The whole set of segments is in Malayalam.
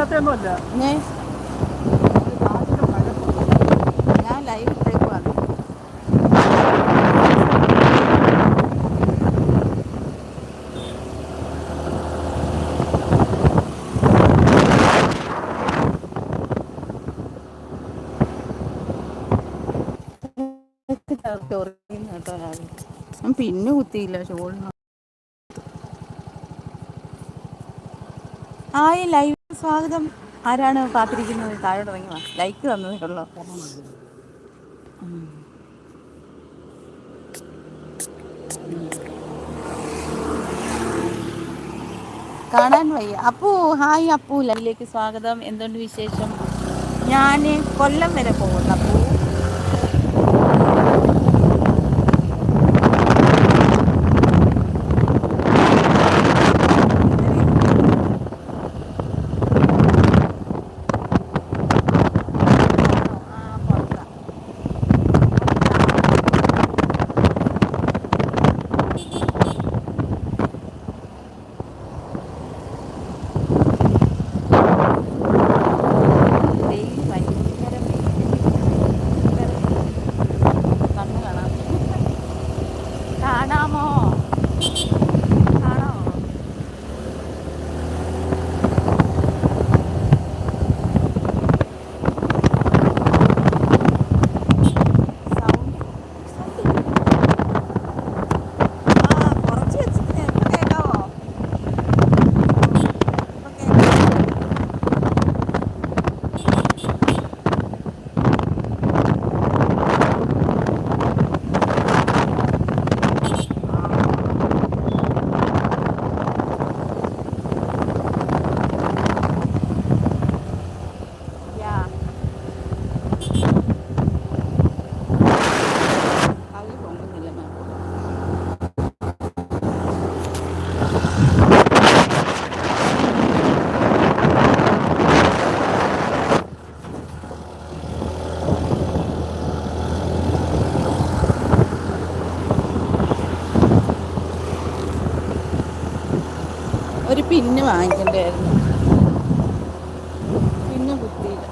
ചെയ്യാത്തൊന്നുമല്ല ഏ ഞാൻ ലൈവ് ഇട്ടേക്കുവാണ് ചൊറിയുന്നു കേട്ടോ രാവിലെ ഞാൻ പിന്നെ കുത്തിയില്ല ഷോളിന് ഹായ് ലൈവ് സ്വാഗതം. ആരാണ് കാത്തിരിക്കുന്നത്? താഴോട്ട് ഇറങ്ങി വാ. ലൈക്ക് തന്നതേ ഉള്ളൂ. കാണാൻ വയ്യ. അപ്പു ഹായ് അപ്പു. ലൈവിലേക്ക് സ്വാഗതം. എന്തുകൊണ്ട് വിശേഷം? ഞാൻ കൊല്ലം വരെ പോകുന്നു അപ്പു. പിന്ന് വാങ്ങിക്കണ്ടായിരുന്നു പിന്നെ കുത്തിയില്ല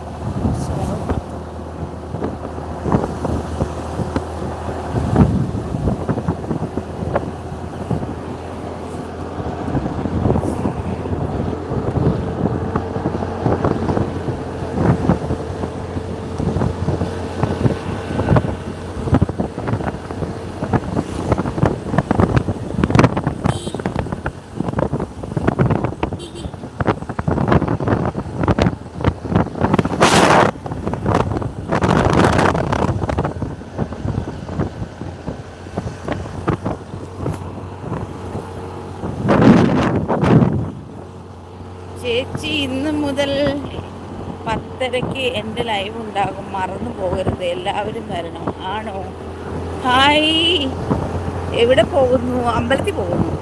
ചേച്ചി ഇന്ന് മുതൽ പത്തരയ്ക്ക് എന്റെ ലൈവ് ഉണ്ടാകും. മറന്നു പോകരുത്. എല്ലാവരും വരണം. ആണോ? ഹായ്. എവിടെ പോകുന്നു? അമ്പലത്തിൽ പോകുന്നു.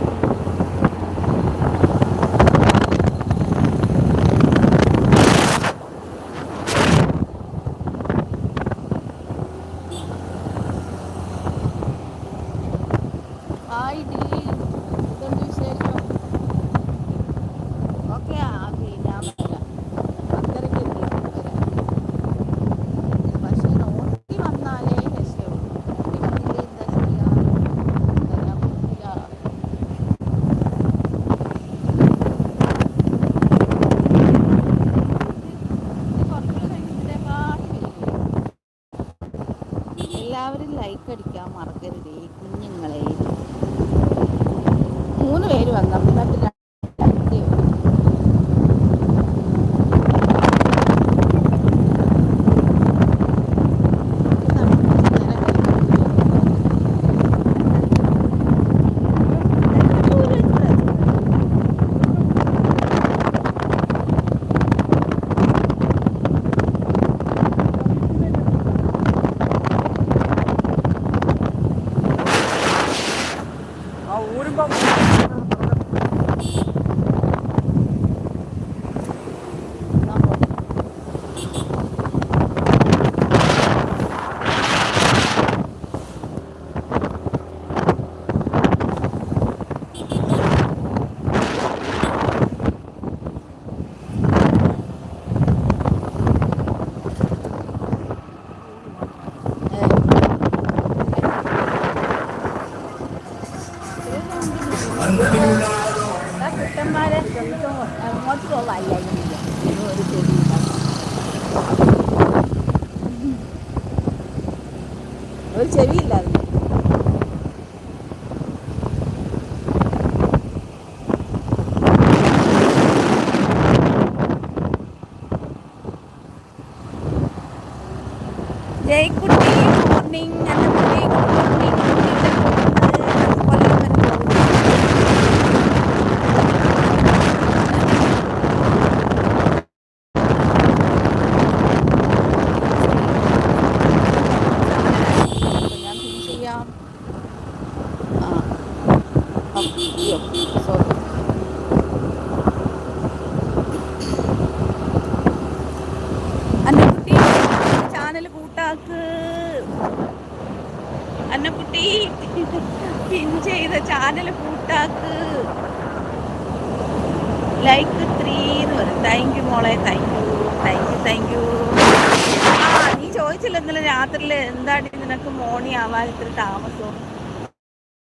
നിനക്ക് മോണി ആവാൻ ഇത്ര താമസം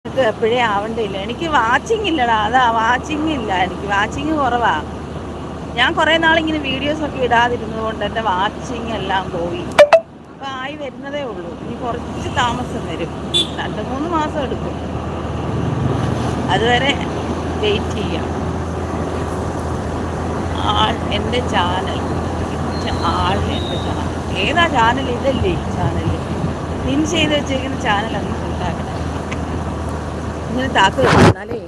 നിനക്ക് എപ്പോഴേ ആവണ്ടില്ല എനിക്ക് വാച്ചിങ് ഇല്ലടാ. അതാ വാച്ചിങ് ഇല്ല. എനിക്ക് വാച്ചിങ് കുറവാ. ഞാൻ കുറേ നാളിങ്ങനെ വീഡിയോസ് ഒക്കെ ഇടാതിരുന്നത് കൊണ്ട് എന്റെ വാച്ചിങ് എല്ലാം പോയി. അപ്പൊ ആയി വരുന്നതേ ഉള്ളൂ. ഇനി കുറച്ച് താമസം വരും. രണ്ട് മൂന്ന് മാസം എടുക്കും. അതുവരെ വെയിറ്റ് ചെയ്യാം. ആൾ എന്റെ ചാനൽ ആൾ എന്റെ ചാനൽ ഏതാ ചാനൽ ഇതല്ലേ ചാനൽ പിൻ ചെയ്ത് വെച്ചേക്കുന്ന ചാനൽ അങ്ങ് ഉണ്ടാക്കണം ഇങ്ങനെ താക്ക് വെച്ചാലേ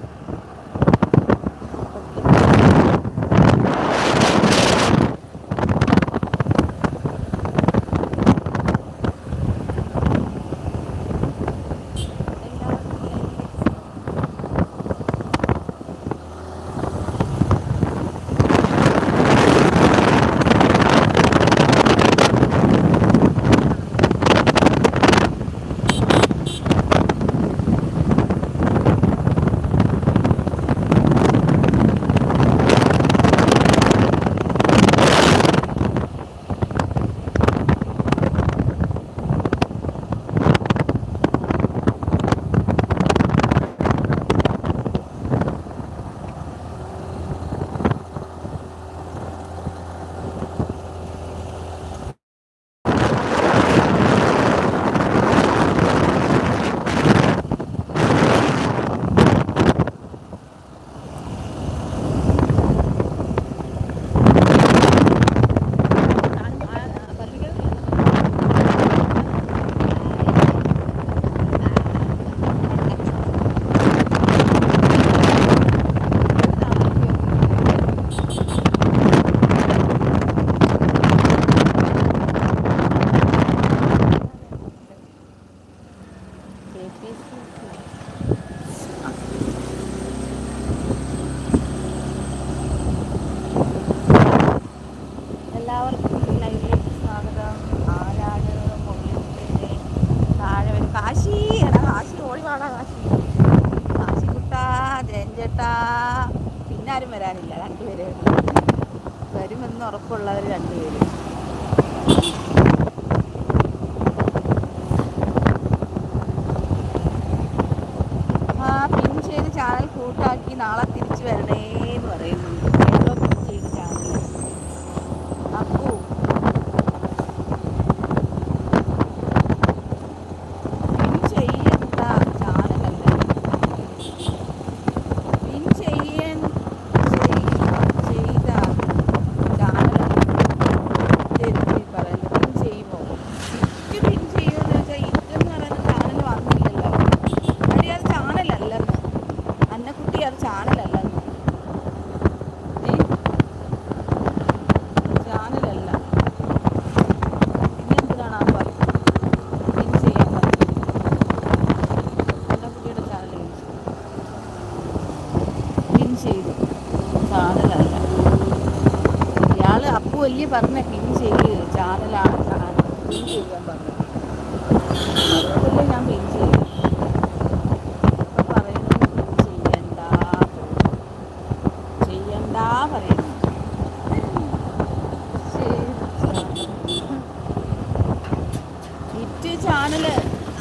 ഇറ്റ്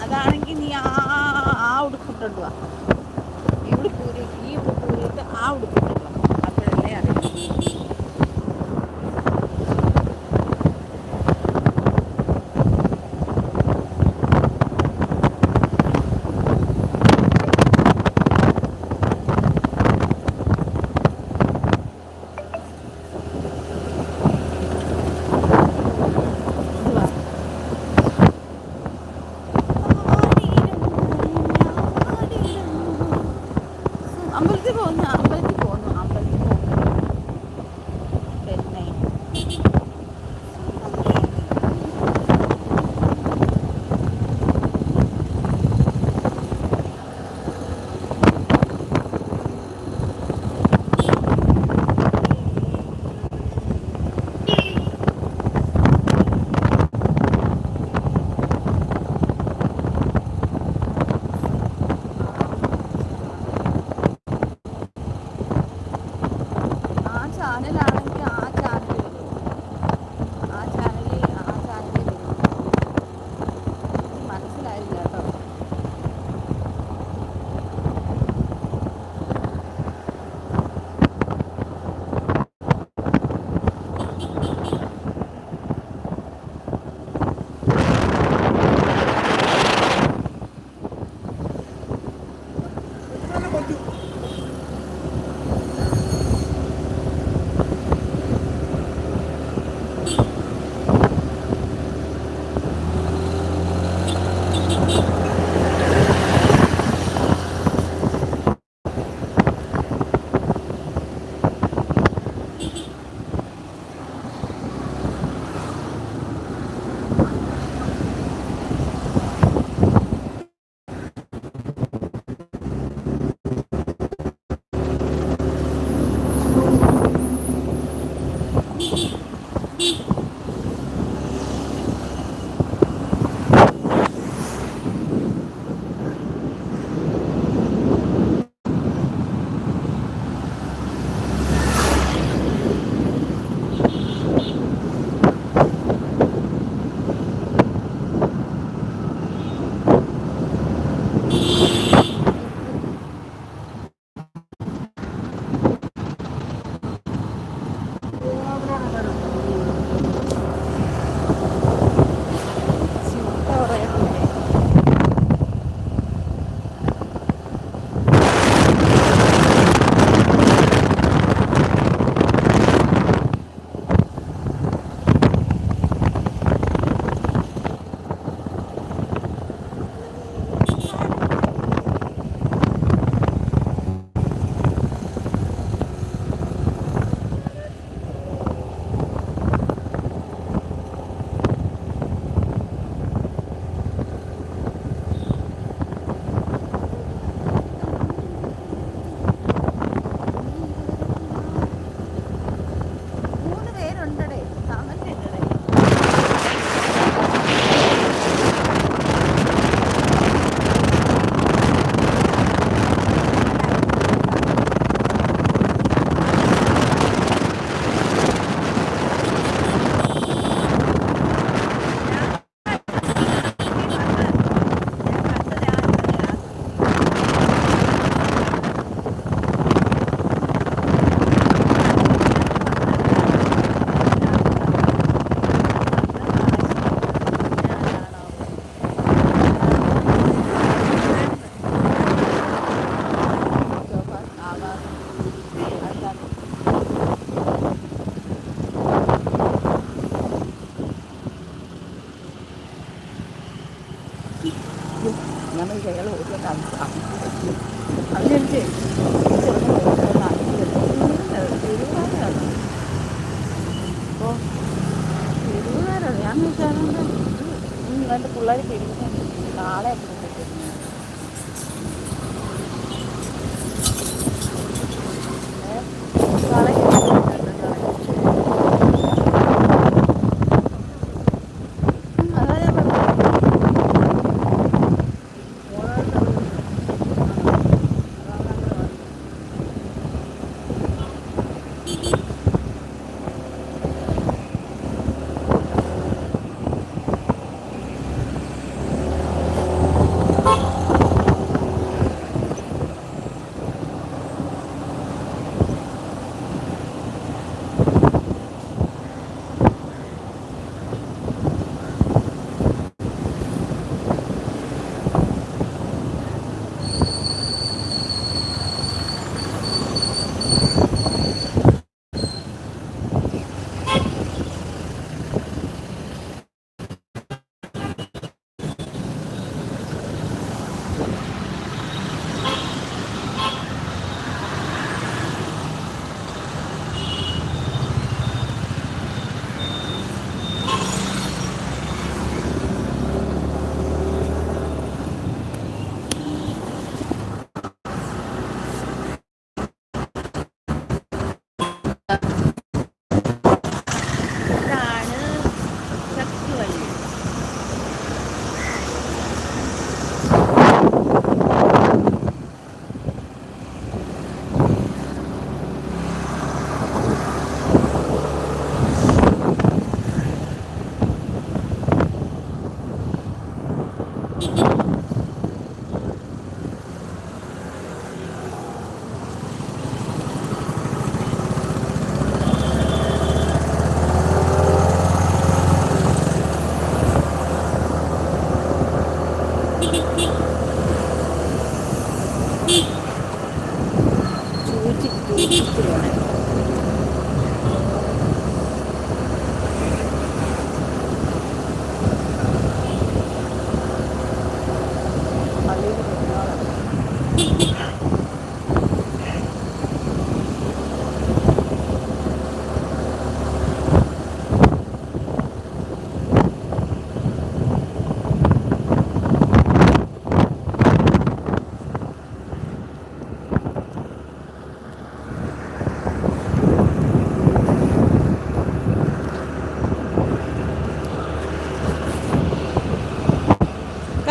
അതാണെങ്കിൽ നീ ആ ആ ഉടുക്കിട്ടുണ്ട് വാ. നീ ഉടുപ്പൂരി ഈ ഉടുപ്പൂരിയിട്ട് ആ ഉടുപ്പിട്ടുള്ളത് അപ്പോഴല്ലേ അറിയാം.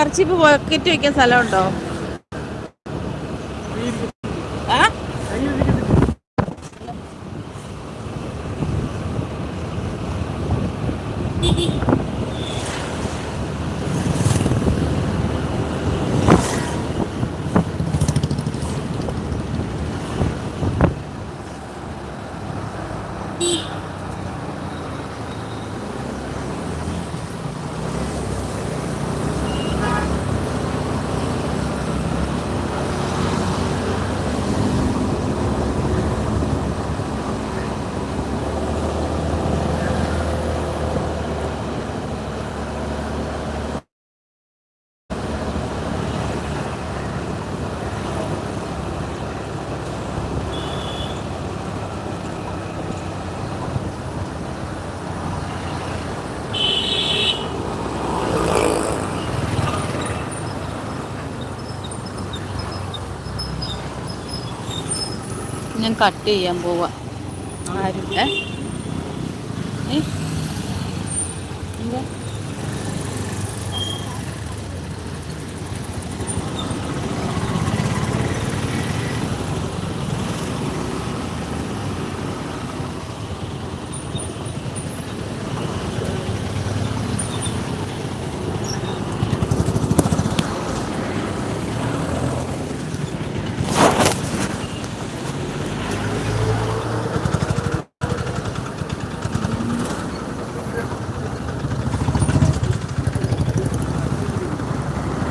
കർച്ചിപ്പ് പോക്കറ്റ് വെക്കാൻ സ്ഥലമുണ്ടോ? ഞാൻ കട്ട് ചെയ്യാൻ പോവാ. ആരും ഏ ഏ? എന്താ?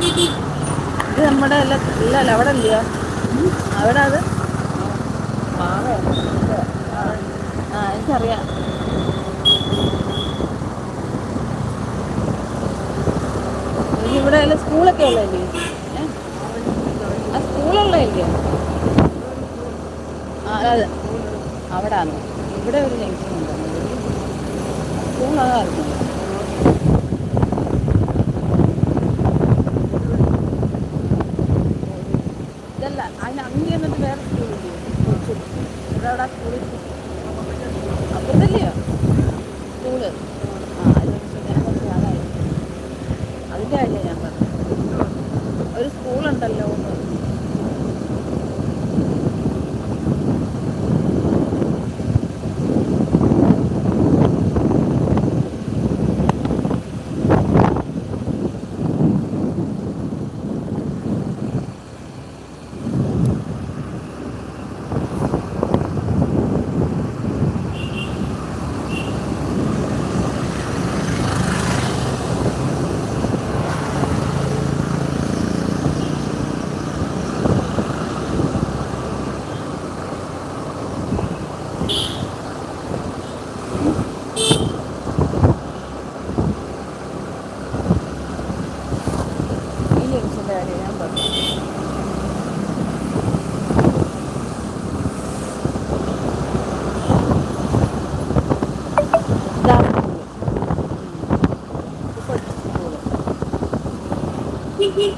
ഇത് നമ്മുടെ അല്ല അവിടെ അല്ല അവിടെ അത്? ആ എനിക്കറിയാം. ഇവിടെ അല്ല സ്കൂളൊക്കെ ഉള്ളതല്ലേ? ആ സ്കൂളുള്ളതല്ലേ? ആ അതെ അവിടെ ആണ് ഇവിടെ ഒരു ജംഗ്ഷൻ ഉണ്ട് സ്കൂൾ അതായിരുന്നു ഇതല്ല അതിന് അങ്ങ് എന്നിട്ട് വേറെ സ്കൂളില്ലേ ഇവിടെ അവിടെ സ്കൂളിൽ അപ്പുറത്തല്ലയോ സ്കൂൾ ആ അത് ഞാൻ കുറച്ച് ആളായി അതിന്റെ കാര്യമാണ് ഞാൻ പറഞ്ഞത് ഒരു സ്കൂളുണ്ടല്ലോ എന്ന്. ഈ ജംഗ്ഷന്റെ കാര്യം ഞാൻ പറഞ്ഞു ഇതാ സ്കൂൾ. ഇത് കൊച്ചു സ്കൂൾ. ഉം.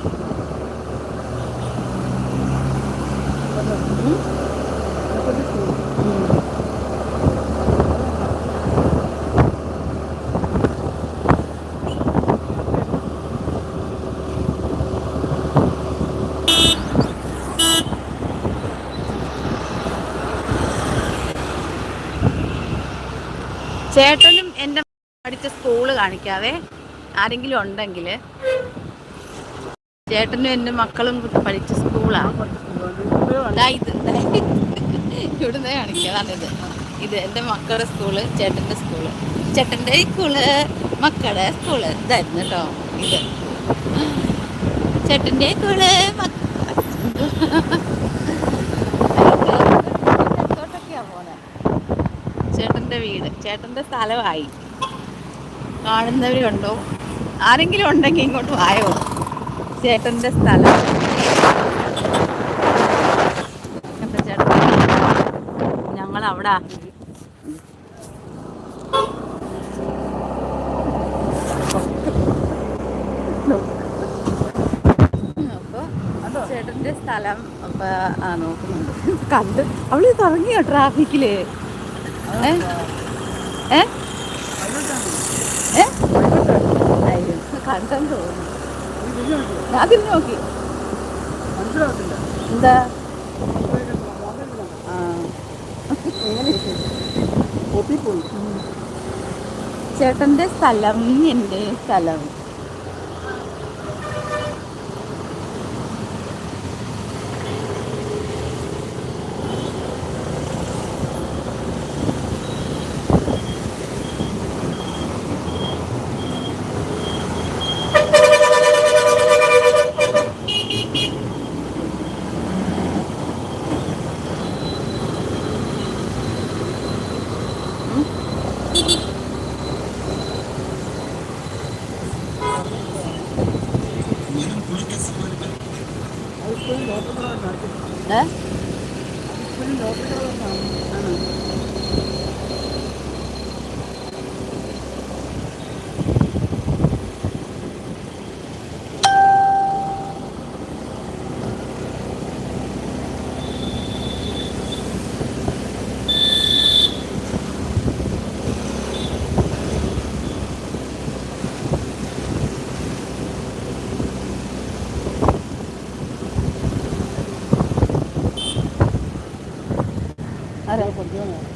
ചേട്ടനും എന്റെ പഠിച്ച സ്കൂൾ കാണിക്കാതെ ആരെങ്കിലും ഉണ്ടെങ്കിൽ ചേട്ടനും എന്റെ മക്കളും പഠിച്ച സ്കൂളാണ് ഇത്. ഇവിടുന്ന് കാണിക്കാതാണിത് ഇത്. എന്റെ മക്കളുടെ സ്കൂൾ ചേട്ടന്റെ സ്കൂൾ. ചേട്ടന്റെ സ്കൂൾ മക്കളുടെ സ്കൂൾ. ഇതായിരുന്നു കേട്ടോ ഇത്. ചേട്ടന്റെ സ്കൂൾ മക്ക ചേട്ടന്റെ സ്ഥലമായി. കാണുന്നവരുണ്ടോ? ആരെങ്കിലും ഉണ്ടെങ്കിൽ ഇങ്ങോട്ട് വായോ? ചേട്ടന്റെ സ്ഥലം. ചേട്ടൻ അപ്പൊ ചേട്ടന്റെ സ്ഥലം ആ നോക്കുന്നുണ്ട്. കണ്ട്. അവൾ തുടങ്ങിയോ ട്രാഫിക്കിൽ? ഏ. കണ്ടെന്ന് തോന്നുന്നു. ഞാൻ തിരിഞ്ഞു നോക്കി. എന്താ? ആ. ചേട്ടന്റെ സ്ഥലം എന്റെ സ്ഥലം ഏ ആരാ?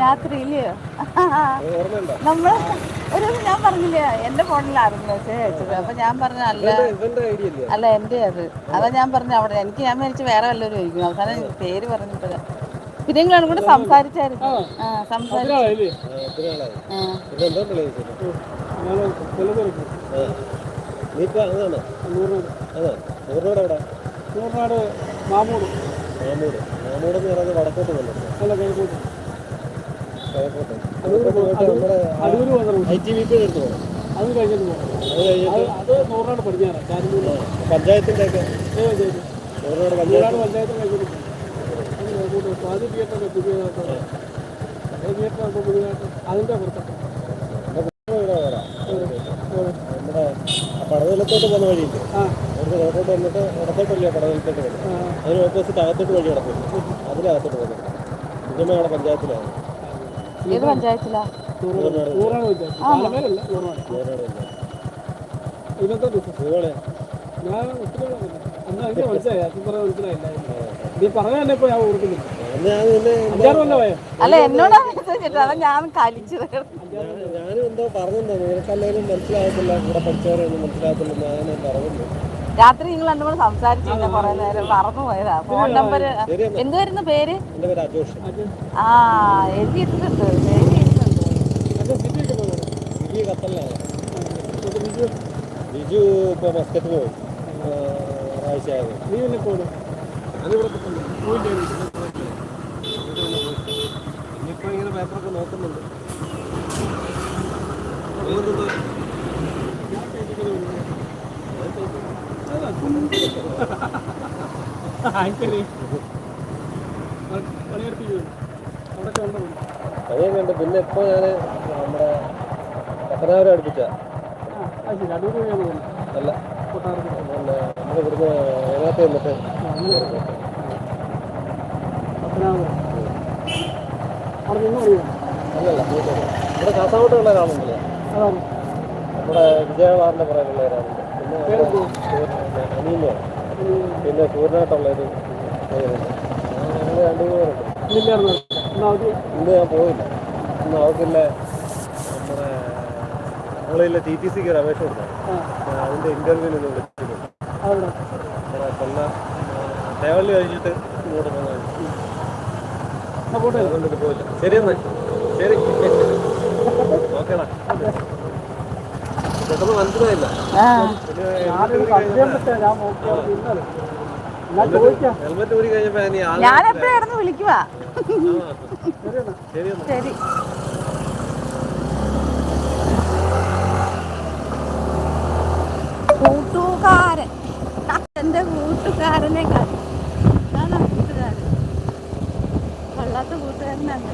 രാത്രി ഇല്ലയോ നമ്മൾ ഒരു ഞാൻ പറഞ്ഞില്ലേ എന്റെ ഫോണിലായിരുന്നു മെസ്സേജ് അയച്ചത്. അപ്പൊ ഞാൻ പറഞ്ഞ അല്ല. അല്ല? എന്റെ അത്. അതാ ഞാൻ പറഞ്ഞ അവിടെ. എനിക്ക് ഞാൻ മേടിച്ച് വേറെ വല്ലവരും ചോദിക്കും. അവസാനം പേര് പറഞ്ഞിട്ട് പിന്നെ നിങ്ങളാണ് കൂടെ സംസാരിച്ചായിരുന്നു. ആ. സംസാരിച്ചു. ഇപ്പൊ അതാണ് നൂറിനാട് അതാ നൂറിനോട് എവിടെ? നൂറിനാട് മാമൂട്. മാമൂട്. മാമൂട് എന്ന് പറയുന്നത് വടക്കോട്ട് വന്നു അല്ല കിഴക്കോട്ട്. കിഴക്കോട്ട്. അടൂര് കിഴക്കോട്ട് പോയിട്ട് നമ്മുടെ Adoor I T V P എടുത്ത് പോകണം. അത് കഴിഞ്ഞിട്ട് അത് നൂറിനാട് പഞ്ചായത്തിന്റെ ഒക്കെ. പഞ്ചായത്ത്. അത് തിയേറ്ററൊക്കെ പുതിയതായിട്ട് തിയേറ്ററൊക്കെ പുതിയതായിട്ട് അതിന്റെ പുറത്തൊക്കെ ഇവിടെ വരാം നമ്മുടെ പടനിലത്തോട്ട് പോകുന്ന വഴിയില്ലേ ആ. അവിടുന്ന് കിഴക്കോട്ട് വന്നിട്ട് ഇടത്തോട്ടല്ലേ പടനിലത്തോട്ട് വരും അതിന് ഓപ്പോസിറ്റ് അകത്തോട്ട് വഴി കിടക്കും അതിനകത്തോട്ട് പോകുന്നത്. കുഞ്ഞമ്മയുടെ പഞ്ചായത്തിലാണ്. ഏത് പഞ്ചായത്തിലാ? ഞാൻ ഒത്തിരി മനസ്സിലായി. അത് പറയാൻ മനസ്സിലായില്ലായിരുന്നു. നീ പറഞ്ഞ തന്നെ ഇപ്പൊ ഞാൻ ഓർക്കുന്നില്ല. അല്ല എന്നോടാ മെസ്സേജ് ഇട്ടത് അതാ ഞാൻ കലിച്ചത്. ഞാൻ- ഞാനും എന്തോ പറഞ്ഞെന്തോ നിനക്കല്ലേലും മനസ്സിലാകത്തില്ല. ഇവിടെ പഠിച്ചവരൊന്നും മനസ്സിലാകത്തില്ല. ഞാൻ പറഞ്ഞില്ല രാത്രി നിങ്ങൾ എന്നോട് സംസാരിച്ചില്ല കുറെ നേരം. മറന്നു പോയതാ. ഫോൺ നമ്പർ എന്തുവായിരുന്നു പേര്? അജോഷ്. ആ എഴുതിയിട്ടുണ്ട് ബിജു ഇപ്പൊ മസ്കറ്റിന് പോയി. ആ, ഒരാഴ്ചയായത് നീ പിന്നെ പോകുന്നു ഞാനിവിടെ കിട്ടുന്നു ഇനിയിപ്പോൾ ഇങ്ങനെ പേപ്പറൊക്കെ നോക്കുന്നുണ്ട്. ഉണ്ട് പിന്നെ ഇപ്പോൾ ഞാൻ നമ്മുടെ പത്തനാപുരം അടുപ്പിച്ച. അല്ല. പിന്നെ നമ്മൾ ഇവിടുന്ന് അതിനകത്ത് വന്നിട്ട് പത്തനാപുരം. അവിടെ നിന്ന് അറിയാം അല്ലല്ല. ഇവിടെ കാസർഗോട്ടുള്ള അതാണ്. നമ്മുടെ വിജയകുമാറിന്റെ പുറകിലുള്ള ഒരാളുണ്ട്. പിന്നെ പേരെന്തോ? അനീമോ. പിന്നെ സൂര്യനായിട്ടുള്ള ഒരു പയ്യനുണ്ട് ഞങ്ങൾ രണ്ടു പേരുണ്ട്. ഇല്ലായിരുന്നു എന്നാ അവധി ഇന്ന് ഞാൻ പോയില്ല. ഇന്ന് അവർക്കില്ല നമ്മുടെ ഞങ്ങളില്ല ടി ടി സിക്ക് ഒരു അപേക്ഷ കൊടുത്തു അതിന്റെ അതിന്റെ ഇന്റർവ്യൂവിന് ഒന്ന് വിളിച്ചിട്ടുണ്ട് കൊല്ല തേവള്ളി കഴിഞ്ഞിട്ട് ഇങ്ങോട്ട് പോകുന്നത് എന്നാ വിളിക്കുവാ പോയില്ല ശരി. എന്നാ. ശരി ഓക്കേടാ പെട്ടെന്ന് മനസ്സിലായില്ല ഹെൽമെറ്റ് ഊരി കഴിഞ്ഞപ്പോ ഇനി ആളെ ഞാൻ എപ്പോഴും കിടന്ന് വിളിക്കുവാ ആ, ശരിയെന്നാ ശരി എന്നാ ശരി കൂട്ടുകാരൻ എന്റെ കൂട്ടുകാരനെ കണ്ടു അതാണോ കൂട്ടുകാരൻ കൊള്ളാത്ത കൂട്ടുകാരനാണ്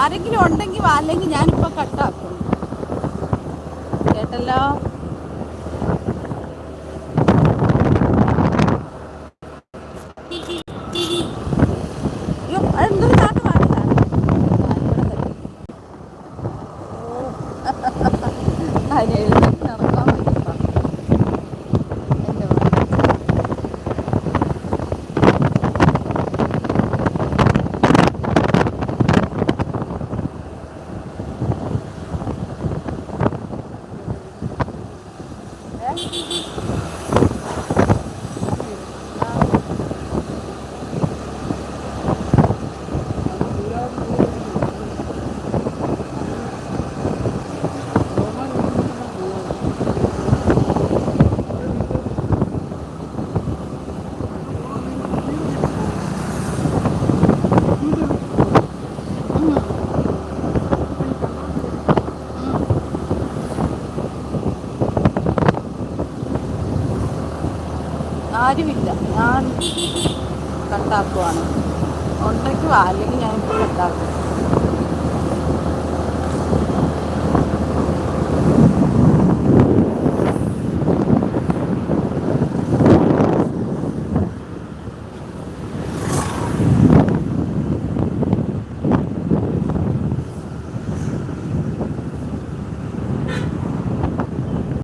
ആരെങ്കിലും ഉണ്ടെങ്കിൽ അല്ലെങ്കിൽ ഞാനിപ്പോ കട്ടാക്കും കേട്ടല്ലോ? ആരുമില്ല ഞാൻ കട്ടാക്കുവാണ്. ഉണ്ടെങ്കിൽ വാ. അല്ലെങ്കിൽ ഞാൻ